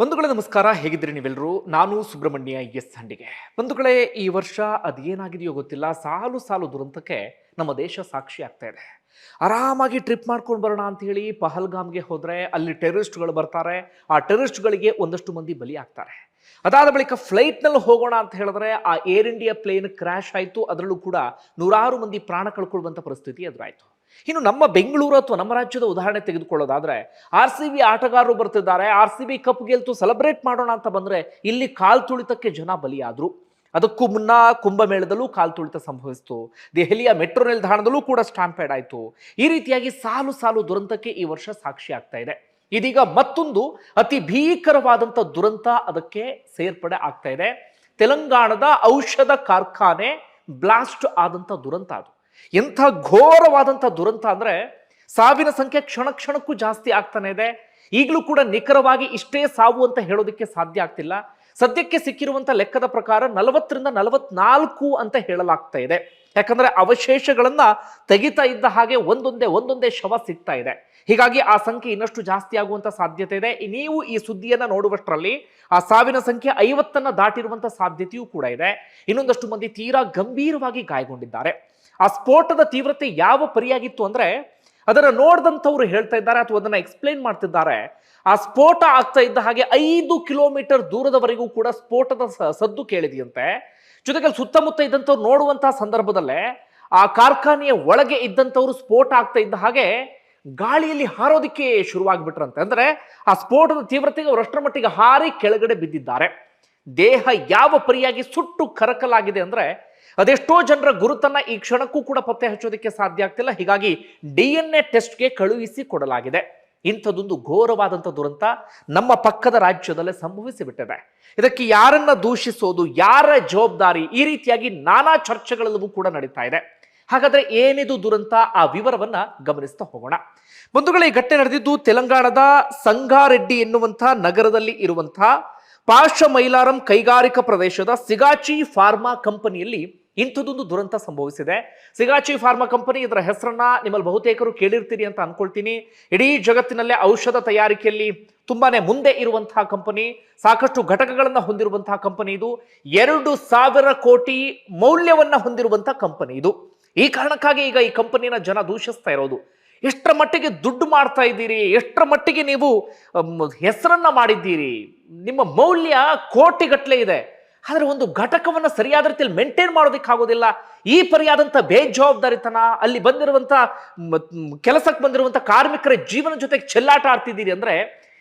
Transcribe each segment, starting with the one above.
ಬಂಧುಗಳೇ ನಮಸ್ಕಾರ, ಹೇಗಿದ್ದೀರಿ ನೀವೆಲ್ಲರೂ? ನಾನು ಸುಬ್ರಹ್ಮಣ್ಯ ಎಸ್ ಹಂಡಿಗೆ. ಬಂಧುಗಳೇ, ಈ ವರ್ಷ ಅದೇನಾಗಿದೆಯೋ ಗೊತ್ತಿಲ್ಲ. ಸಾಲು ಸಾಲು ದುರಂತಕ್ಕೆ ನಮ್ಮ ದೇಶ ಸಾಕ್ಷಿ ಆಗ್ತಾ ಇದೆ. ಆರಾಮಾಗಿ ಟ್ರಿಪ್ ಮಾಡ್ಕೊಂಡು ಬರೋಣ ಅಂತ ಹೇಳಿ ಪಹಲ್ಗಾಮ್ಗೆ ಹೋದರೆ ಅಲ್ಲಿ ಟೆರರಿಸ್ಟ್ಗಳು ಬರ್ತಾರೆ. ಆ ಟೆರರಿಸ್ಟ್ಗಳಿಗೆ ಒಂದಷ್ಟು ಮಂದಿ ಬಲಿ ಆಗ್ತಾರೆ ಅದಾದ ಬಳಿಕ ಫ್ಲೈಟ್ನಲ್ಲಿ ಹೋಗೋಣ ಅಂತ ಹೇಳಿದ್ರೆ ಆ ಏರ್ ಇಂಡಿಯಾ ಪ್ಲೇನ್ ಕ್ರ್ಯಾಶ್ ಆಯಿತು. ಅದರಲ್ಲೂ ಕೂಡ ನೂರಾರು ಮಂದಿ ಪ್ರಾಣ ಕಳ್ಕೊಳ್ಳುವಂಥ ಪರಿಸ್ಥಿತಿ ಎದುರಾಯಿತು. ಇನ್ನು ನಮ್ಮ ಬೆಂಗಳೂರು ಅಥವಾ ನಮ್ಮ ರಾಜ್ಯದ ಉದಾಹರಣೆ ತೆಗೆದುಕೊಳ್ಳೋದಾದ್ರೆ, ಆರ್ ಸಿ ಬಿ ಆಟಗಾರರು ಬರ್ತಿದ್ದಾರೆ, ಆರ್ ಸಿ ಬಿ ಕಪ್ ಗೆಲ್ತು ಸೆಲೆಬ್ರೇಟ್ ಮಾಡೋಣ ಅಂತ ಬಂದ್ರೆ ಇಲ್ಲಿ ಕಾಲ್ ತುಳಿತಕ್ಕೆ ಜನ ಬಲಿಯಾದ್ರು. ಅದಕ್ಕೂ ಮುನ್ನ ಕುಂಭಮೇಳದಲ್ಲೂ ಕಾಲ್ ತುಳಿತ ಸಂಭವಿಸಿತು. ದೆಹಲಿಯ ಮೆಟ್ರೋ ನಿಲ್ದಾಣದಲ್ಲೂ ಕೂಡ ಸ್ಟಾಂಪೇಡ್ ಆಯಿತು. ಈ ರೀತಿಯಾಗಿ ಸಾಲು ಸಾಲು ದುರಂತಕ್ಕೆ ಈ ವರ್ಷ ಸಾಕ್ಷಿ ಆಗ್ತಾ ಇದೆ. ಇದೀಗ ಮತ್ತೊಂದು ಅತಿ ಭೀಕರವಾದಂಥ ದುರಂತ ಅದಕ್ಕೆ ಸೇರ್ಪಡೆ ಆಗ್ತಾ ಇದೆ. ತೆಲಂಗಾಣದ ಔಷಧ ಕಾರ್ಖಾನೆ ಬ್ಲಾಸ್ಟ್ ಆದಂಥ ದುರಂತ ಅದು. ಎಂಥ ಘೋರವಾದಂಥ ದುರಂತ ಅಂದರೆ ಸಾವಿನ ಸಂಖ್ಯೆ ಕ್ಷಣ ಕ್ಷಣಕ್ಕೂ ಜಾಸ್ತಿ ಆಗ್ತಾನೆ ಇದೆ. ಈಗಲೂ ಕೂಡ ನಿಖರವಾಗಿ ಇಷ್ಟೇ ಸಾವು ಅಂತ ಹೇಳೋದಕ್ಕೆ ಸಾಧ್ಯ ಆಗ್ತಿಲ್ಲ. ಸದ್ಯಕ್ಕೆ ಸಿಕ್ಕಿರುವಂಥ ಲೆಕ್ಕದ ಪ್ರಕಾರ ನಲವತ್ತರಿಂದ ನಲವತ್ನಾಲ್ಕು ಅಂತ ಹೇಳಲಾಗ್ತಾ ಇದೆ. ಯಾಕಂದರೆ ಅವಶೇಷಗಳನ್ನು ತೆಗಿತಾ ಇದ್ದ ಹಾಗೆ ಒಂದೊಂದೇ ಒಂದೊಂದೇ ಶವ ಸಿಗ್ತಾ ಇದೆ. ಹೀಗಾಗಿ ಆ ಸಂಖ್ಯೆ ಇನ್ನಷ್ಟು ಜಾಸ್ತಿ ಆಗುವಂಥ ಸಾಧ್ಯತೆ ಇದೆ. ನೀವು ಈ ಸುದ್ದಿಯನ್ನು ನೋಡುವಷ್ಟರಲ್ಲಿ ಆ ಸಾವಿನ ಸಂಖ್ಯೆ ಐವತ್ತನ್ನು ದಾಟಿರುವಂಥ ಸಾಧ್ಯತೆಯೂ ಕೂಡ ಇದೆ. ಇನ್ನೊಂದಷ್ಟು ಮಂದಿ ತೀರಾ ಗಂಭೀರವಾಗಿ ಗಾಯಗೊಂಡಿದ್ದಾರೆ. ಆ ಸ್ಫೋಟದ ತೀವ್ರತೆ ಯಾವ ಪರಿಯಾಗಿತ್ತು ಅಂದ್ರೆ ಅದನ್ನ ನೋಡಿದಂಥವ್ರು ಹೇಳ್ತಾ ಇದ್ದಾರೆ ಅಥವಾ ಅದನ್ನ ಎಕ್ಸ್ಪ್ಲೈನ್ ಮಾಡ್ತಿದ್ದಾರೆ. ಆ ಸ್ಫೋಟ ಆಗ್ತಾ ಇದ್ದ ಹಾಗೆ ಐದು ಕಿಲೋಮೀಟರ್ ದೂರದವರೆಗೂ ಕೂಡ ಸ್ಫೋಟದ ಸದ್ದು ಕೇಳಿದೆಯಂತೆ. ಜೊತೆಗೆ ಸುತ್ತಮುತ್ತ ಇದ್ದಂಥವ್ರು ನೋಡುವಂತಹ ಸಂದರ್ಭದಲ್ಲೇ ಆ ಕಾರ್ಖಾನೆಯ ಒಳಗೆ ಇದ್ದಂಥವ್ರು ಸ್ಫೋಟ ಆಗ್ತಾ ಇದ್ದ ಹಾಗೆ ಗಾಳಿಯಲ್ಲಿ ಹಾರೋದಿಕ್ಕೆ ಶುರುವಾಗ್ಬಿಟ್ರಂತೆ. ಅಂದ್ರೆ ಆ ಸ್ಫೋಟದ ತೀವ್ರತೆಗೆ ಅವರಷ್ಟರ ಮಟ್ಟಿಗೆ ಹಾರಿ ಕೆಳಗಡೆ ಬಿದ್ದಿದ್ದಾರೆ. ದೇಹ ಯಾವ ಪರಿಯಾಗಿ ಸುಟ್ಟು ಕರಕಲಾಗಿದೆ ಅಂದ್ರೆ ಅದೆಷ್ಟೋ ಜನರ ಗುರುತನ್ನ ಈ ಕ್ಷಣಕ್ಕೂ ಕೂಡ ಪತ್ತೆ ಹಚ್ಚೋದಕ್ಕೆ ಸಾಧ್ಯ ಆಗ್ತಿಲ್ಲ. ಹೀಗಾಗಿ ಡಿ ಎನ್ ಎ ಟೆಸ್ಟ್ಗೆ ಕಳುಹಿಸಿ ಕೊಡಲಾಗಿದೆ. ಇಂಥದ್ದೊಂದು ಘೋರವಾದಂಥ ದುರಂತ ನಮ್ಮ ಪಕ್ಕದ ರಾಜ್ಯದಲ್ಲೇ ಸಂಭವಿಸಿಬಿಟ್ಟಿದೆ. ಇದಕ್ಕೆ ಯಾರನ್ನ ದೂಷಿಸೋದು, ಯಾರ ಜವಾಬ್ದಾರಿ, ಈ ರೀತಿಯಾಗಿ ನಾನಾ ಚರ್ಚೆಗಳೆಲ್ಲವೂ ಕೂಡ ನಡೀತಾ ಇದೆ. ಹಾಗಾದ್ರೆ ಏನಿದು ದುರಂತ? ಆ ವಿವರವನ್ನ ಗಮನಿಸ್ತಾ ಹೋಗೋಣ. ಬಂಧುಗಳ, ಈ ಘಟನೆ ನಡೆದಿದ್ದು ತೆಲಂಗಾಣದ ಸಂಗಾರೆಡ್ಡಿ ಎನ್ನುವಂತಹ ನಗರದಲ್ಲಿ ಇರುವಂತಹ ಪಾಶ ಮೈಲಾರಂ ಕೈಗಾರಿಕಾ ಪ್ರದೇಶದ ಸಿಗಾಚಿ ಫಾರ್ಮಾ ಕಂಪನಿಯಲ್ಲಿ ಇಂಥದ್ದೊಂದು ದುರಂತ ಸಂಭವಿಸಿದೆ. ಸಿಗಾಚಿ ಫಾರ್ಮಾ ಕಂಪನಿ ಇದರ ಹೆಸರನ್ನ ನಿಮ್ಮಲ್ಲಿ ಬಹುತೇಕರು ಕೇಳಿರ್ತೀರಿ ಅಂತ ಅನ್ಕೊಳ್ತೀನಿ. ಇಡೀ ಜಗತ್ತಿನಲ್ಲೇ ಔಷಧ ತಯಾರಿಕೆಯಲ್ಲಿ ತುಂಬಾನೇ ಮುಂದೆ ಇರುವಂತಹ ಕಂಪನಿ, ಸಾಕಷ್ಟು ಘಟಕಗಳನ್ನು ಹೊಂದಿರುವಂತಹ ಕಂಪನಿ ಇದು. ಎರಡು ಸಾವಿರ ಕೋಟಿ ಮೌಲ್ಯವನ್ನ ಹೊಂದಿರುವಂತಹ ಕಂಪನಿ ಇದು. ಈ ಕಾರಣಕ್ಕಾಗಿ ಈಗ ಈ ಕಂಪನಿನ ಜನ ದೂಷಿಸ್ತಾ ಇರೋದು. ಎಷ್ಟರ ಮಟ್ಟಿಗೆ ದುಡ್ಡು ಮಾಡ್ತಾ ಇದ್ದೀರಿ? ಎಷ್ಟರ ಮಟ್ಟಿಗೆ ನೀವು ಹೆಸರನ್ನ ಮಾಡಿದ್ದೀರಿ? ನಿಮ್ಮ ಮೌಲ್ಯ ಕೋಟಿಗಟ್ಟಲೆ ಇದೆ. ಆದರೆ ಒಂದು ಘಟಕವನ್ನು ಸರಿಯಾದ ರೀತಿಯಲ್ಲಿ ಮೇಂಟೈನ್ ಮಾಡೋದಕ್ಕೆ ಆಗೋದಿಲ್ಲ ಈ ಪರಿಯಾದಂಥ ಬೇಜವಾಬ್ದಾರಿತನ ಅಲ್ಲಿ ಬಂದಿರುವಂಥ ಕೆಲಸಕ್ಕೆ ಬಂದಿರುವಂಥ ಕಾರ್ಮಿಕರ ಜೀವನ ಜೊತೆಗೆ ಚೆಲ್ಲಾಟ ಆಡ್ತಿದ್ದೀರಿ ಅಂದರೆ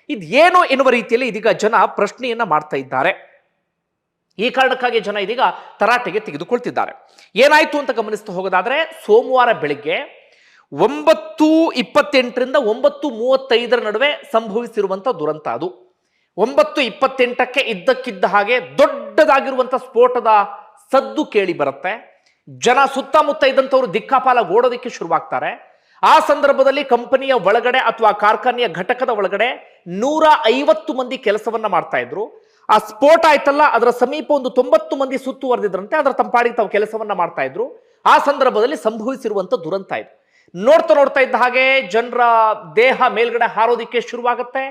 ಇದು ಏನು ಎನ್ನುವ ರೀತಿಯಲ್ಲಿ ಇದೀಗ ಜನ ಪ್ರಶ್ನೆಯನ್ನು ಮಾಡ್ತಾ ಇದ್ದಾರೆ. ಈ ಕಾರಣಕ್ಕಾಗಿ ಜನ ಇದೀಗ ತರಾಟೆಗೆ ತೆಗೆದುಕೊಳ್ತಿದ್ದಾರೆ. ಏನಾಯಿತು ಅಂತ ಗಮನಿಸ್ತಾ ಹೋಗೋದಾದ್ರೆ ಸೋಮವಾರ ಬೆಳಿಗ್ಗೆ ಒಂಬತ್ತು ಇಪ್ಪತ್ತೆಂಟರಿಂದ ಒಂಬತ್ತು ಮೂವತ್ತೈದರ ನಡುವೆ ಸಂಭವಿಸಿರುವಂಥ ದುರಂತ ಅದು. ಒಂಬತ್ತು ಇಪ್ಪತ್ತೆಂಟಕ್ಕೆ ಇದ್ದಕ್ಕಿದ್ದ ಹಾಗೆ ದೊಡ್ಡದಾಗಿರುವಂಥ ಸ್ಫೋಟದ ಸದ್ದು ಕೇಳಿ ಬರುತ್ತೆ. ಜನ ಸುತ್ತಮುತ್ತ ಇದ್ದಂಥವ್ರು ದಿಕ್ಕಾಪಾಲ ಓಡೋದಕ್ಕೆ ಶುರುವಾಗ್ತಾರೆ. ಆ ಸಂದರ್ಭದಲ್ಲಿ ಕಂಪನಿಯ ಒಳಗಡೆ ಅಥವಾ ಕಾರ್ಖಾನೆಯ ಘಟಕದ ಒಳಗಡೆ ನೂರ ಐವತ್ತು ಮಂದಿ ಕೆಲಸವನ್ನ ಮಾಡ್ತಾ ಇದ್ರು. ಆ ಸ್ಫೋಟ ಆಯ್ತಲ್ಲ, ಅದರ ಸಮೀಪ ಒಂದು ತೊಂಬತ್ತು ಮಂದಿ ಸುತ್ತುವರೆದಿದ್ರಂತೆ ಅದರ ತಂಪಾಡಿಗೆ ತಾವು ಕೆಲಸವನ್ನ ಮಾಡ್ತಾ ಇದ್ರು. ಆ ಸಂದರ್ಭದಲ್ಲಿ ಸಂಭವಿಸಿರುವಂತ ದುರಂತ ಇದು. ನೋಡ್ತಾ ನೋಡ್ತಾ ಇದ್ದ ಹಾಗೆ ಜನರ ದೇಹ ಮೇಲ್ಗಡೆ ಹಾರೋದಿಕ್ಕೆ ಶುರುವಾಗುತ್ತೆ.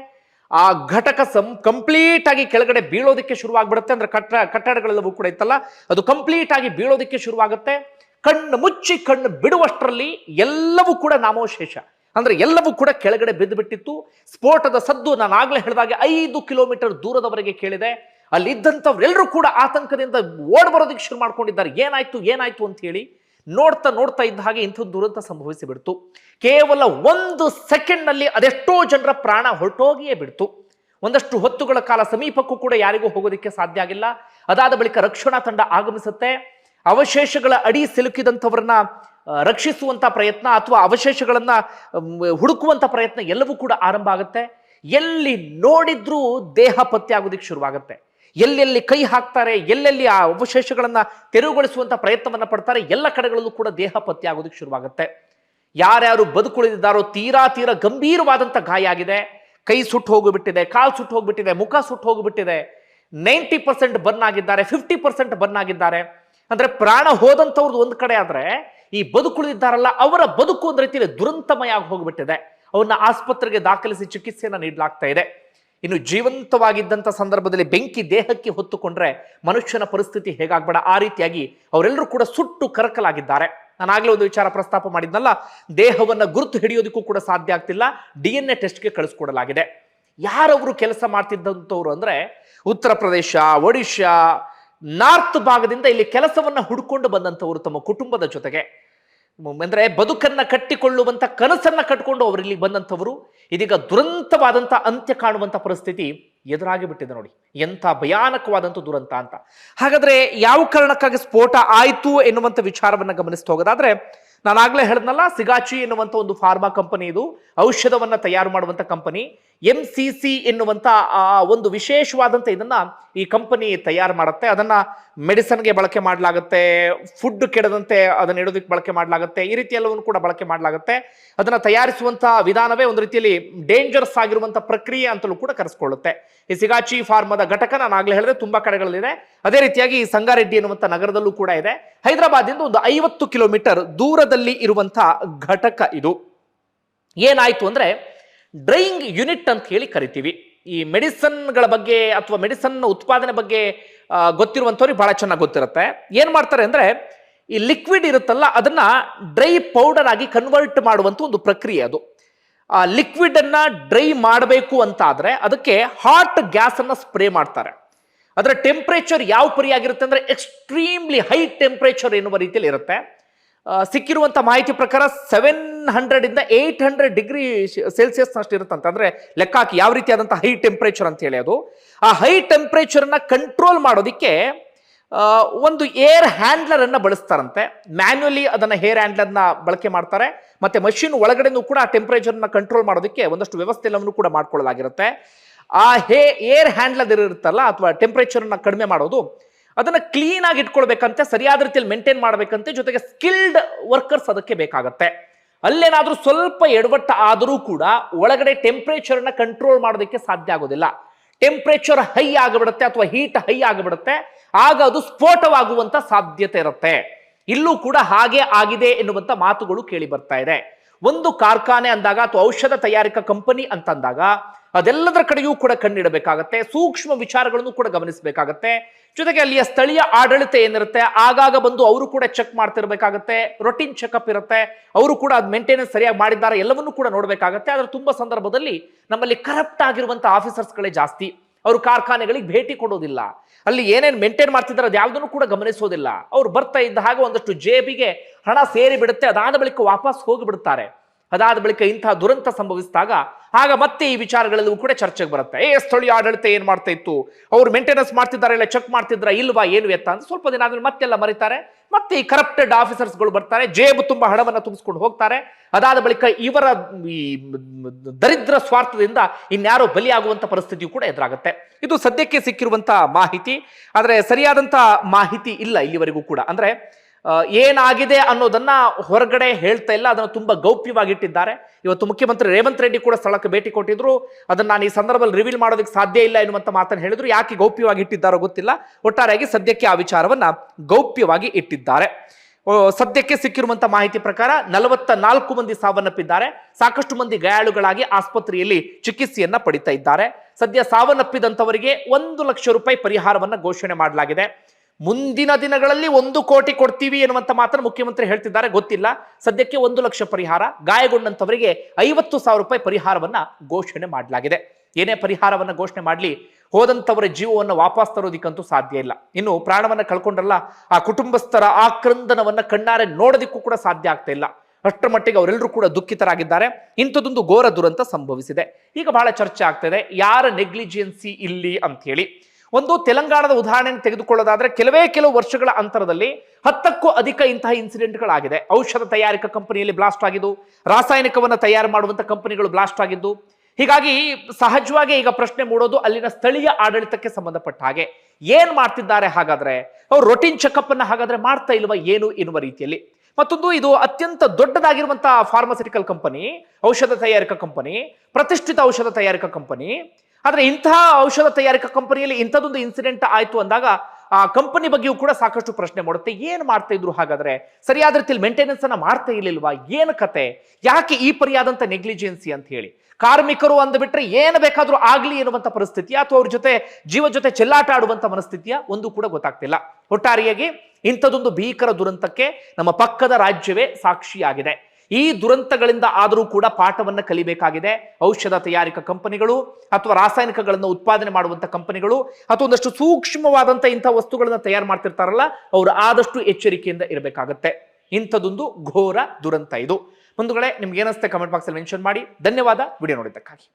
ಆ ಘಟಕ ಸಂ ಕಂಪ್ಲೀಟ್ ಆಗಿ ಕೆಳಗಡೆ ಬೀಳೋದಕ್ಕೆ ಶುರುವಾಗ್ಬಿಡುತ್ತೆ. ಅಂದ್ರೆ ಕಟ್ಟ, ಕಟ್ಟಡಗಳೆಲ್ಲವೂ ಕೂಡ ಇತ್ತಲ್ಲ? ಅದು ಕಂಪ್ಲೀಟ್ ಆಗಿ ಬೀಳೋದಕ್ಕೆ ಶುರುವಾಗುತ್ತೆ. ಕಣ್ಣು ಮುಚ್ಚಿ ಕಣ್ಣು ಬಿಡುವಷ್ಟರಲ್ಲಿ ಎಲ್ಲವೂ ಕೂಡ ನಾಮೋಶೇಷ ಅಂದ್ರೆ ಎಲ್ಲವೂ ಕೂಡ ಕೆಳಗಡೆ ಬಿದ್ದು ಬಿಟ್ಟಿತ್ತು ಸ್ಫೋಟದ ಸದ್ದು ನಾನು ಆಗ್ಲೇ ಹೇಳಿದಾಗೆ ಐದು ಕಿಲೋಮೀಟರ್ ದೂರದವರೆಗೆ ಕೇಳಿದೆ. ಅಲ್ಲಿದ್ದಂಥವ್ರೆಲ್ಲರೂ ಕೂಡ ಆತಂಕದಿಂದ ಓಡ್ ಬರೋದಕ್ಕೆ ಶುರು ಮಾಡ್ಕೊಂಡಿದ್ದಾರೆ. ಏನಾಯ್ತು ಏನಾಯ್ತು ಅಂತ ಹೇಳಿ ನೋಡ್ತಾ ನೋಡ್ತಾ ಇದ್ದ ಹಾಗೆ ಇಂಥದ್ದು ದುರಂತ ಸಂಭವಿಸಿ ಬಿಡ್ತು. ಕೇವಲ ಒಂದು ಸೆಕೆಂಡ್ನಲ್ಲಿ ಅದೆಷ್ಟೋ ಜನರ ಪ್ರಾಣ ಹೊರಟೋಗಿಯೇ ಬಿಡ್ತು. ಒಂದಷ್ಟು ಹೊತ್ತುಗಳ ಕಾಲ ಸಮೀಪಕ್ಕೂ ಕೂಡ ಯಾರಿಗೂ ಹೋಗೋದಕ್ಕೆ ಸಾಧ್ಯ ಆಗಿಲ್ಲ. ಅದಾದ ಬಳಿಕ ರಕ್ಷಣಾ ತಂಡ ಆಗಮಿಸುತ್ತೆ. ಅವಶೇಷಗಳ ಅಡಿ ಸಿಲುಕಿದಂಥವ್ರನ್ನ ರಕ್ಷಿಸುವಂಥ ಪ್ರಯತ್ನ ಅಥವಾ ಅವಶೇಷಗಳನ್ನ ಹುಡುಕುವಂಥ ಪ್ರಯತ್ನ ಎಲ್ಲವೂ ಕೂಡ ಆರಂಭ ಆಗುತ್ತೆ. ಎಲ್ಲಿ ನೋಡಿದ್ರೂ ದೇಹ ಪತ್ತೆ ಆಗೋದಿಕ್ಕೆ ಶುರುವಾಗುತ್ತೆ. ಎಲ್ಲೆಲ್ಲಿ ಕೈ ಹಾಕ್ತಾರೆ, ಎಲ್ಲೆಲ್ಲಿ ಆ ಅವಶೇಷಗಳನ್ನು ತೆರವುಗೊಳಿಸುವಂತ ಪ್ರಯತ್ನವನ್ನು ಪಡ್ತಾರೆ, ಎಲ್ಲ ಕಡೆಗಳಲ್ಲೂ ಕೂಡ ದೇಹ ಪತ್ತೆ ಆಗೋದಕ್ಕೆ ಶುರುವಾಗುತ್ತೆ. ಯಾರ್ಯಾರು ಬದುಕುಳಿದಿದ್ದಾರೋ ತೀರಾ ತೀರ ಗಂಭೀರವಾದಂಥ ಗಾಯ ಆಗಿದೆ. ಕೈ ಸುಟ್ಟು ಹೋಗಿಬಿಟ್ಟಿದೆ, ಕಾಲು ಸುಟ್ಟು ಹೋಗಿಬಿಟ್ಟಿದೆ, ಮುಖ ಸುಟ್ಟು ಹೋಗಿಬಿಟ್ಟಿದೆ. ನೈಂಟಿ ಪರ್ಸೆಂಟ್ ಬರ್ನ್ ಆಗಿದ್ದಾರೆ, ಫಿಫ್ಟಿ ಪರ್ಸೆಂಟ್ ಬರ್ನ್ ಆಗಿದ್ದಾರೆ. ಅಂದ್ರೆ ಪ್ರಾಣ ಹೋದಂಥವ್ರದ್ದು ಒಂದು ಕಡೆ ಆದರೆ ಈ ಬದುಕುಳಿದಿದ್ದಾರಲ್ಲ, ಅವರ ಬದುಕು ಒಂದು ರೀತಿಯಲ್ಲಿ ದುರಂತಮಯ ಆಗಿ ಹೋಗಿಬಿಟ್ಟಿದೆ. ಅವನ್ನ ಆಸ್ಪತ್ರೆಗೆ ದಾಖಲಿಸಿ ಚಿಕಿತ್ಸೆಯನ್ನ ನೀಡಲಾಗ್ತಾ ಇದೆ. ಇನ್ನು ಜೀವಂತವಾಗಿದ್ದಂಥ ಸಂದರ್ಭದಲ್ಲಿ ಬೆಂಕಿ ದೇಹಕ್ಕೆ ಹೊತ್ತುಕೊಂಡ್ರೆ ಮನುಷ್ಯನ ಪರಿಸ್ಥಿತಿ ಹೇಗಾಗ್ಬೇಡ? ಆ ರೀತಿಯಾಗಿ ಅವರೆಲ್ಲರೂ ಕೂಡ ಸುಟ್ಟು ಕರಕಲಾಗಿದ್ದಾರೆ. ನಾನು ಆಗಲೇ ಒಂದು ವಿಚಾರ ಪ್ರಸ್ತಾಪ ಮಾಡಿದ್ನಲ್ಲ, ದೇಹವನ್ನು ಗುರುತು ಹಿಡಿಯೋದಕ್ಕೂ ಕೂಡ ಸಾಧ್ಯ ಆಗ್ತಿಲ್ಲ, ಡಿ ಎನ್ ಎ ಟೆಸ್ಟ್ಗೆ ಕಳಿಸ್ಕೊಡಲಾಗಿದೆ. ಯಾರವರು ಕೆಲಸ ಮಾಡ್ತಿದ್ದಂಥವ್ರು ಅಂದರೆ ಉತ್ತರ ಪ್ರದೇಶ, ಒಡಿಶಾ, ನಾರ್ತ್ ಭಾಗದಿಂದ ಇಲ್ಲಿ ಕೆಲಸವನ್ನು ಹುಡ್ಕೊಂಡು ಬಂದಂಥವರು ತಮ್ಮ ಕುಟುಂಬದ ಜೊತೆಗೆ. ಅಂದ್ರೆ ಬದುಕನ್ನ ಕಟ್ಟಿಕೊಳ್ಳುವಂತ ಕನಸನ್ನ ಕಟ್ಟಿಕೊಂಡು ಅವರಿಲ್ಲಿ ಬಂದಂಥವರು, ಇದೀಗ ದುರಂತವಾದಂಥ ಅಂತ್ಯ ಕಾಣುವಂಥ ಪರಿಸ್ಥಿತಿ ಎದುರಾಗಿ ಬಿಟ್ಟಿದೆ ನೋಡಿ. ಎಂಥ ಭಯಾನಕವಾದಂಥ ದುರಂತ ಅಂತ. ಹಾಗಾದ್ರೆ ಯಾವ ಕಾರಣಕ್ಕಾಗಿ ಸ್ಫೋಟ ಆಯಿತು ಎನ್ನುವಂಥ ವಿಚಾರವನ್ನ ಗಮನಿಸ್ತಾ ಹೋಗೋದಾದ್ರೆ, ನಾನಾಗಲೇ ಹೇಳಿದ್ನಲ್ಲ, ಸಿಗಾಚಿ ಎನ್ನುವಂಥ ಒಂದು ಫಾರ್ಮಾ ಕಂಪನಿ ಇದು, ಔಷಧವನ್ನ ತಯಾರು ಮಾಡುವಂಥ ಕಂಪನಿ. ಎಂ ಸಿ ಸಿ ಎನ್ನುವಂಥ ಆ ಒಂದು ವಿಶೇಷವಾದಂಥ ಇದನ್ನ ಈ ಕಂಪನಿ ತಯಾರು ಮಾಡುತ್ತೆ. ಅದನ್ನ ಮೆಡಿಸನ್ಗೆ ಬಳಕೆ ಮಾಡಲಾಗುತ್ತೆ ಫುಡ್ ಕೆಡದಂತೆ ಅದನ್ನ ಇಡೋದಕ್ಕೆ ಬಳಕೆ ಮಾಡಲಾಗುತ್ತೆ, ಈ ರೀತಿ ಎಲ್ಲವನ್ನು ಕೂಡ ಬಳಕೆ ಮಾಡಲಾಗುತ್ತೆ. ಅದನ್ನ ತಯಾರಿಸುವಂಥ ವಿಧಾನವೇ ಒಂದು ರೀತಿಯಲ್ಲಿ ಡೇಂಜರಸ್ ಆಗಿರುವಂಥ ಪ್ರಕ್ರಿಯೆ ಅಂತಲೂ ಕೂಡ ಕರೆಸ್ಕೊಳ್ಳುತ್ತೆ. ಈ ಸಿಗಾಚಿ ಫಾರ್ಮದ ಘಟಕ ನಾನು ಆಗಲೇ ಹೇಳಿದ್ರೆ ತುಂಬಾ ಕಡೆಗಳಲ್ಲಿದೆ. ಅದೇ ರೀತಿಯಾಗಿ ಈ ಸಂಗಾರೆಡ್ಡಿ ಎನ್ನುವಂಥ ನಗರದಲ್ಲೂ ಕೂಡ ಇದೆ. ಹೈದರಾಬಾದಿಂದ ಒಂದು ಐವತ್ತು ಕಿಲೋಮೀಟರ್ ದೂರದಲ್ಲಿ ಇರುವಂಥ ಘಟಕ ಇದು. ಏನಾಯ್ತು ಅಂದ್ರೆ ಡ್ರೈಯಿಂಗ್ ಯೂನಿಟ್ ಅಂತ ಹೇಳಿ ಕರಿತೀವಿ. ಈ ಮೆಡಿಸನ್ಗಳ ಬಗ್ಗೆ ಅಥವಾ ಮೆಡಿಸನ್ ಉತ್ಪಾದನೆ ಬಗ್ಗೆ ಗೊತ್ತಿರುವಂಥವ್ರಿಗೆ ಬಹಳ ಚೆನ್ನಾಗಿ ಗೊತ್ತಿರುತ್ತೆ. ಏನು ಮಾಡ್ತಾರೆ ಅಂದ್ರೆ, ಈ ಲಿಕ್ವಿಡ್ ಇರುತ್ತಲ್ಲ, ಅದನ್ನ ಡ್ರೈ ಪೌಡರ್ ಆಗಿ ಕನ್ವರ್ಟ್ ಮಾಡುವಂತ ಒಂದು ಪ್ರಕ್ರಿಯೆ ಅದು. ಆ ಲಿಕ್ವಿಡ್ ಅನ್ನ ಡ್ರೈ ಮಾಡಬೇಕು ಅಂತ ಆದ್ರೆ ಅದಕ್ಕೆ ಹಾಟ್ ಗ್ಯಾಸ್ ಅನ್ನ ಸ್ಪ್ರೇ ಮಾಡ್ತಾರೆ. ಅದರ ಟೆಂಪ್ರೇಚರ್ ಯಾವ ಪರಿಯಾಗಿರುತ್ತೆ ಅಂದ್ರೆ, ಎಕ್ಸ್ಟ್ರೀಮ್ಲಿ ಹೈ ಟೆಂಪ್ರೇಚರ್ ಎನ್ನುವ ರೀತಿಯಲ್ಲಿ ಇರುತ್ತೆ. ಆ, ಸಿಕ್ಕಿರುವಂತ ಮಾಹಿತಿ ಪ್ರಕಾರ ಸೆವೆನ್ ಹಂಡ್ರೆಡ್ ಇಂದ ಏಟ್ ಹಂಡ್ರೆಡ್ ಡಿಗ್ರಿ ಸೆಲ್ಸಿಯಸ್ನಷ್ಟು ಇರುತ್ತಂತ. ಅಂದ್ರೆ ಲೆಕ್ಕ ಹಾಕಿ ಯಾವ ರೀತಿಯಾದಂಥ ಹೈ ಟೆಂಪರೇಚರ್ ಅಂತ ಹೇಳಿ ಅದು. ಆ ಹೈ ಟೆಂಪರೇಚರ್ ಅನ್ನ ಕಂಟ್ರೋಲ್ ಮಾಡೋದಕ್ಕೆ ಒಂದು ಏರ್ ಹ್ಯಾಂಡ್ಲರ್ ಅನ್ನ ಬಳಸ್ತಾರಂತೆ. ಮ್ಯಾನ್ಯಲಿ ಅದನ್ನ ಹೇರ್ ಹ್ಯಾಂಡ್ಲರ್ನ ಬಳಕೆ ಮಾಡ್ತಾರೆ. ಮತ್ತೆ ಮಷಿನ್ ಒಳಗಡೆನೂ ಕೂಡ ಆ ಟೆಂಪರೇಚರ್ನ ಕಂಟ್ರೋಲ್ ಮಾಡೋದಕ್ಕೆ ಒಂದಷ್ಟು ವ್ಯವಸ್ಥೆ ಎಲ್ಲವನ್ನು ಕೂಡ ಮಾಡ್ಕೊಳ್ಳಲಾಗಿರುತ್ತೆ. ಆ ಹೇ ಏರ್ ಹ್ಯಾಂಡ್ಲರ್ ಇರುತ್ತಲ್ಲ ಅಥವಾ ಟೆಂಪರೇಚರ್ನ ಕಡಿಮೆ ಮಾಡೋದು ಅದನ್ನ ಕ್ಲೀನ್ ಆಗಿ ಇಟ್ಕೊಳ್ಬೇಕಂತೆ, ಸರಿಯಾದ ರೀತಿಯಲ್ಲಿ ಮೇಂಟೈನ್ ಮಾಡಬೇಕಂತೆ, ಜೊತೆಗೆ ಸ್ಕಿಲ್ಡ್ ವರ್ಕರ್ಸ್ ಅದಕ್ಕೆ ಬೇಕಾಗತ್ತೆ. ಅಲ್ಲೇನಾದರೂ ಸ್ವಲ್ಪ ಎಡವಟ್ಟ ಆದರೂ ಕೂಡ ಒಳಗಡೆ ಟೆಂಪ್ರೇಚರ್ನ ಕಂಟ್ರೋಲ್ ಮಾಡೋದಕ್ಕೆ ಸಾಧ್ಯ ಆಗೋದಿಲ್ಲ. ಟೆಂಪ್ರೇಚರ್ ಹೈ ಆಗಿಬಿಡುತ್ತೆ ಅಥವಾ ಹೀಟ್ ಹೈ ಆಗಿಬಿಡುತ್ತೆ, ಆಗ ಅದು ಸ್ಫೋಟವಾಗುವಂಥ ಸಾಧ್ಯತೆ ಇರುತ್ತೆ. ಇಲ್ಲೂ ಕೂಡ ಹಾಗೆ ಆಗಿದೆ ಎನ್ನುವಂಥ ಮಾತುಗಳು ಕೇಳಿ ಬರ್ತಾ ಇದೆ. ಒಂದು ಕಾರ್ಖಾನೆ ಅಂದಾಗ ಅಥವಾ ಔಷಧ ತಯಾರಿಕಾ ಕಂಪನಿ ಅಂತಂದಾಗ ಅದೆಲ್ಲದರ ಕಡೆಯೂ ಕೂಡ ಕಣ್ಣಿಡಬೇಕಾಗತ್ತೆ, ಸೂಕ್ಷ್ಮ ವಿಚಾರಗಳನ್ನು ಕೂಡ ಗಮನಿಸಬೇಕಾಗತ್ತೆ. ಜೊತೆಗೆ ಅಲ್ಲಿಯ ಸ್ಥಳೀಯ ಆಡಳಿತ ಏನಿರುತ್ತೆ, ಆಗಾಗ ಬಂದು ಅವರು ಕೂಡ ಚೆಕ್ ಮಾಡ್ತಿರ್ಬೇಕಾಗತ್ತೆ ರೊಟೀನ್ ಚೆಕಪ್ ಇರುತ್ತೆ, ಅವರು ಕೂಡ ಅದು ಮೇಂಟೆನೆನ್ಸ್ ಸರಿಯಾಗಿ ಮಾಡಿದ್ದಾರೆ ಎಲ್ಲವನ್ನೂ ಕೂಡ ನೋಡಬೇಕಾಗತ್ತೆ. ಆದರೆ ತುಂಬಾ ಸಂದರ್ಭದಲ್ಲಿ ನಮ್ಮಲ್ಲಿ ಕರಪ್ಟ್ ಆಗಿರುವಂಥ ಆಫೀಸರ್ಸ್ಗಳೇ ಜಾಸ್ತಿ. ಅವರು ಕಾರ್ಖಾನೆಗಳಿಗೆ ಭೇಟಿ ಕೊಡೋದಿಲ್ಲ. ಅಲ್ಲಿ ಏನೇನು ಮೇಂಟೈನ್ ಮಾಡ್ತಿದ್ದಾರೆ ಅದು ಯಾವುದನ್ನು ಕೂಡ ಗಮನಿಸೋದಿಲ್ಲ. ಅವ್ರು ಬರ್ತಾ ಇದ್ದ ಹಾಗೆ ಒಂದಷ್ಟು ಜೇಬಿಗೆ ಹಣ ಸೇರಿ ಬಿಡುತ್ತೆ ಅದಾದ ಬಳಿಕ ವಾಪಸ್ ಹೋಗಿಬಿಡುತ್ತಾರೆ ಅದಾದ ಬಳಿಕ ಇಂತಹ ದುರಂತ ಸಂಭವಿಸಿದಾಗ ಆಗ ಮತ್ತೆ ಈ ವಿಚಾರಗಳಲ್ಲೂ ಕೂಡ ಚರ್ಚೆಗೆ ಬರುತ್ತೆ. ಏ, ಸ್ಥಳೀಯ ಆಡಳಿತ ಏನ್ ಮಾಡ್ತಾ ಇತ್ತು? ಅವ್ರು ಮೇಂಟೆನೆನ್ಸ್ ಮಾಡ್ತಿದ್ದಾರೆ, ಇಲ್ಲ ಚೆಕ್ ಮಾಡ್ತಿದ್ರ, ಇಲ್ವಾ, ಏನು ಎತ್ತ ಅಂತ ಸ್ವಲ್ಪ ದಿನ ಆದ್ಮೇಲೆ ಮತ್ತೆಲ್ಲ ಮರೀತಾರೆ. ಮತ್ತೆ ಈ ಕರಪ್ಟೆಡ್ ಆಫೀಸರ್ಸ್ಗಳು ಬರ್ತಾರೆ, ಜೇಬು ತುಂಬಾ ಹಣವನ್ನು ತುಂಬಿಸ್ಕೊಂಡು ಹೋಗ್ತಾರೆ. ಅದಾದ ಬಳಿಕ ಇವರ ಈ ದರಿದ್ರ ಸ್ವಾರ್ಥದಿಂದ ಇನ್ಯಾರೋ ಬಲಿಯಾಗುವಂತ ಪರಿಸ್ಥಿತಿಯು ಕೂಡ ಎದುರಾಗುತ್ತೆ. ಇದು ಸದ್ಯಕ್ಕೆ ಸಿಕ್ಕಿರುವಂತಹ ಮಾಹಿತಿ. ಆದ್ರೆ ಸರಿಯಾದಂತಹ ಮಾಹಿತಿ ಇಲ್ಲ ಇಲ್ಲಿವರೆಗೂ ಕೂಡ. ಅಂದ್ರೆ ಏನಾಗಿದೆ ಅನ್ನೋದನ್ನ ಹೊರಗಡೆ ಹೇಳ್ತಾ ಇಲ್ಲ, ಅದನ್ನು ತುಂಬಾ ಗೌಪ್ಯವಾಗಿಟ್ಟಿದ್ದಾರೆ. ಇವತ್ತು ಮುಖ್ಯಮಂತ್ರಿ ರೇವಂತ್ ರೆಡ್ಡಿ ಕೂಡ ಸ್ಥಳಕ್ಕೆ ಭೇಟಿ ಕೊಟ್ಟಿದ್ರು. ಅದನ್ನ ನಾನು ಈ ಸಂದರ್ಭದಲ್ಲಿ ರಿವೀಲ್ ಮಾಡೋದಕ್ಕೆ ಸಾಧ್ಯ ಇಲ್ಲ ಎನ್ನುವಂತ ಮಾತನ್ನು ಹೇಳಿದ್ರು. ಯಾಕೆ ಗೌಪ್ಯವಾಗಿ ಇಟ್ಟಿದ್ದಾರೋ ಗೊತ್ತಿಲ್ಲ. ಒಟ್ಟಾರೆಯಾಗಿ ಸದ್ಯಕ್ಕೆ ಆ ವಿಚಾರವನ್ನ ಗೌಪ್ಯವಾಗಿ ಇಟ್ಟಿದ್ದಾರೆ. ಸದ್ಯಕ್ಕೆ ಸಿಕ್ಕಿರುವಂತಹ ಮಾಹಿತಿ ಪ್ರಕಾರ ನಲವತ್ತ ನಾಲ್ಕು ಮಂದಿ ಸಾವನ್ನಪ್ಪಿದ್ದಾರೆ. ಸಾಕಷ್ಟು ಮಂದಿ ಗಾಯಾಳುಗಳಾಗಿ ಆಸ್ಪತ್ರೆಯಲ್ಲಿ ಚಿಕಿತ್ಸೆಯನ್ನ ಪಡಿತಾ ಇದ್ದಾರೆ. ಸದ್ಯ ಸಾವನ್ನಪ್ಪಿದಂತವರಿಗೆ ಒಂದು ಲಕ್ಷ ರೂಪಾಯಿ ಪರಿಹಾರವನ್ನ ಘೋಷಣೆ ಮಾಡಲಾಗಿದೆ. ಮುಂದಿನ ದಿನಗಳಲ್ಲಿ ಒಂದು ಕೋಟಿ ಕೊಡ್ತೀವಿ ಎನ್ನುವಂತ ಮಾತ್ರ ಮುಖ್ಯಮಂತ್ರಿ ಹೇಳ್ತಿದ್ದಾರೆ, ಗೊತ್ತಿಲ್ಲ. ಸದ್ಯಕ್ಕೆ ಒಂದು ಲಕ್ಷ ಪರಿಹಾರ ಗಾಯಗೊಂಡಂತವರಿಗೆ ಐವತ್ತು ಸಾವಿರ ರೂಪಾಯಿ ಪರಿಹಾರವನ್ನ ಘೋಷಣೆ ಮಾಡಲಾಗಿದೆ. ಏನೇ ಪರಿಹಾರವನ್ನ ಘೋಷಣೆ ಮಾಡಲಿ ಹೋದಂತವರ ಜೀವವನ್ನು ವಾಪಸ್ ತರೋದಿಕ್ಕಂತೂ ಸಾಧ್ಯ ಇಲ್ಲ. ಇನ್ನು ಪ್ರಾಣವನ್ನ ಕಳ್ಕೊಂಡ್ರಲ್ಲ, ಆ ಕುಟುಂಬಸ್ಥರ ಆಕ್ರಂದನವನ್ನ ಕಣ್ಣಾರೆ ನೋಡೋದಿಕ್ಕೂ ಕೂಡ ಸಾಧ್ಯ ಆಗ್ತಾ ಇಲ್ಲ. ಅಷ್ಟರ ಮಟ್ಟಿಗೆ ಅವರೆಲ್ಲರೂ ಕೂಡ ದುಃಖಿತರಾಗಿದ್ದಾರೆ. ಇಂಥದ್ದೊಂದು ಘೋರ ದುರಂತ ಸಂಭವಿಸಿದೆ. ಈಗ ಬಹಳ ಚರ್ಚೆ ಆಗ್ತಾ ಇದೆ, ಯಾರ ನೆಗ್ಲಿಜಿಯನ್ಸಿ ಇಲ್ಲಿ ಅಂತ ಹೇಳಿ ಒಂದು ತೆಲಂಗಾಣದ ಉದಾಹರಣೆಯನ್ನು ತೆಗೆದುಕೊಳ್ಳೋದಾದ್ರೆ ಕೆಲವೇ ಕೆಲವು ವರ್ಷಗಳ ಅಂತರದಲ್ಲಿ ಹತ್ತಕ್ಕೂ ಅಧಿಕ ಇಂತಹ ಇನ್ಸಿಡೆಂಟ್ಗಳಾಗಿದೆ. ಔಷಧ ತಯಾರಿಕಾ ಕಂಪನಿಯಲ್ಲಿ ಬ್ಲಾಸ್ಟ್ ಆಗಿದ್ದು, ರಾಸಾಯನಿಕವನ್ನು ತಯಾರು ಮಾಡುವಂಥ ಕಂಪನಿಗಳು ಬ್ಲಾಸ್ಟ್ ಆಗಿದ್ದು, ಹೀಗಾಗಿ ಸಹಜವಾಗಿ ಈಗ ಪ್ರಶ್ನೆ ಮೂಡೋದು ಅಲ್ಲಿನ ಸ್ಥಳೀಯ ಆಡಳಿತಕ್ಕೆ ಸಂಬಂಧಪಟ್ಟ ಹಾಗೆ. ಏನ್ ಮಾಡ್ತಿದ್ದಾರೆ ಹಾಗಾದ್ರೆ? ಅವ್ರು ರೊಟೀನ್ ಚೆಕಪ್ ಅನ್ನ ಹಾಗಾದ್ರೆ ಮಾಡ್ತಾ ಇಲ್ವಾ ಏನು ಎನ್ನುವ ರೀತಿಯಲ್ಲಿ. ಮತ್ತೊಂದು ಇದು ಅತ್ಯಂತ ದೊಡ್ಡದಾಗಿರುವಂತಹ ಫಾರ್ಮಸ್ಯೂಟಿಕಲ್ ಕಂಪನಿ ಔಷಧ ತಯಾರಿಕಾ ಕಂಪನಿ ಪ್ರತಿಷ್ಠಿತ ಔಷಧ ತಯಾರಿಕಾ ಕಂಪನಿ ಆದ್ರೆ ಇಂತಹ ಔಷಧ ತಯಾರಿಕಾ ಕಂಪನಿಯಲ್ಲಿ ಇಂಥದ್ದೊಂದು ಇನ್ಸಿಡೆಂಟ್ ಆಯಿತು ಅಂದಾಗ, ಆ ಕಂಪನಿ ಬಗ್ಗೆಯೂ ಕೂಡ ಸಾಕಷ್ಟು ಪ್ರಶ್ನೆ ಮಾಡುತ್ತೆ. ಏನು ಮಾಡ್ತಾ ಇದ್ರು ಹಾಗಾದ್ರೆ? ಸರಿಯಾದ ರೀತಿಯಲ್ಲಿ ಮೇಂಟೆನೆನ್ಸ್ ಅನ್ನ ಮಾಡ್ತಾ ಇರ್ಲಿಲ್ವಾ? ಏನು ಕತೆ? ಯಾಕೆ ಈ ಪರಿಯಾದಂತ ನೆಗ್ಲಿಜೆನ್ಸಿ ಅಂತ ಹೇಳಿ? ಕಾರ್ಮಿಕರು ಅಂದ್ಬಿಟ್ರೆ ಏನು ಬೇಕಾದ್ರೂ ಆಗ್ಲಿ ಎನ್ನುವಂತ ಪರಿಸ್ಥಿತಿಯ ಅಥವಾ ಅವ್ರ ಜೊತೆ ಜೀವ ಜೊತೆ ಚೆಲ್ಲಾಟ ಆಡುವಂತ ಮನಸ್ಥಿತಿಯ? ಒಂದು ಕೂಡ ಗೊತ್ತಾಗ್ತಿಲ್ಲ. ಒಟ್ಟಾರೆಯಾಗಿ ಇಂಥದೊಂದು ಭೀಕರ ದುರಂತಕ್ಕೆ ನಮ್ಮ ಪಕ್ಕದ ರಾಜ್ಯವೇ ಸಾಕ್ಷಿಯಾಗಿದೆ. ಈ ದುರಂತಗಳಿಂದ ಆದರೂ ಕೂಡ ಪಾಠವನ್ನ ಕಲಿಬೇಕಾಗಿದೆ. ಔಷಧ ತಯಾರಿಕಾ ಕಂಪನಿಗಳು ಅಥವಾ ರಾಸಾಯನಿಕಗಳನ್ನು ಉತ್ಪಾದನೆ ಮಾಡುವಂಥ ಕಂಪನಿಗಳು ಅಥವಾ ಒಂದಷ್ಟು ಸೂಕ್ಷ್ಮವಾದಂಥ ಇಂಥ ವಸ್ತುಗಳನ್ನು ತಯಾರು ಮಾಡ್ತಿರ್ತಾರಲ್ಲ, ಅವರು ಆದಷ್ಟು ಎಚ್ಚರಿಕೆಯಿಂದ ಇರಬೇಕಾಗತ್ತೆ. ಇಂಥದ್ದೊಂದು ಘೋರ ದುರಂತ ಇದು. ಬಂಧುಗಳೇ, ನಿಮ್ಗೆ ಏನಿಸುತ್ತೆ ಕಮೆಂಟ್ ಬಾಕ್ಸಲ್ಲಿ ಮೆನ್ಷನ್ ಮಾಡಿ. ಧನ್ಯವಾದ. ವಿಡಿಯೋ ನೋಡಿದ್ದಕ್ಕಾಗಿ.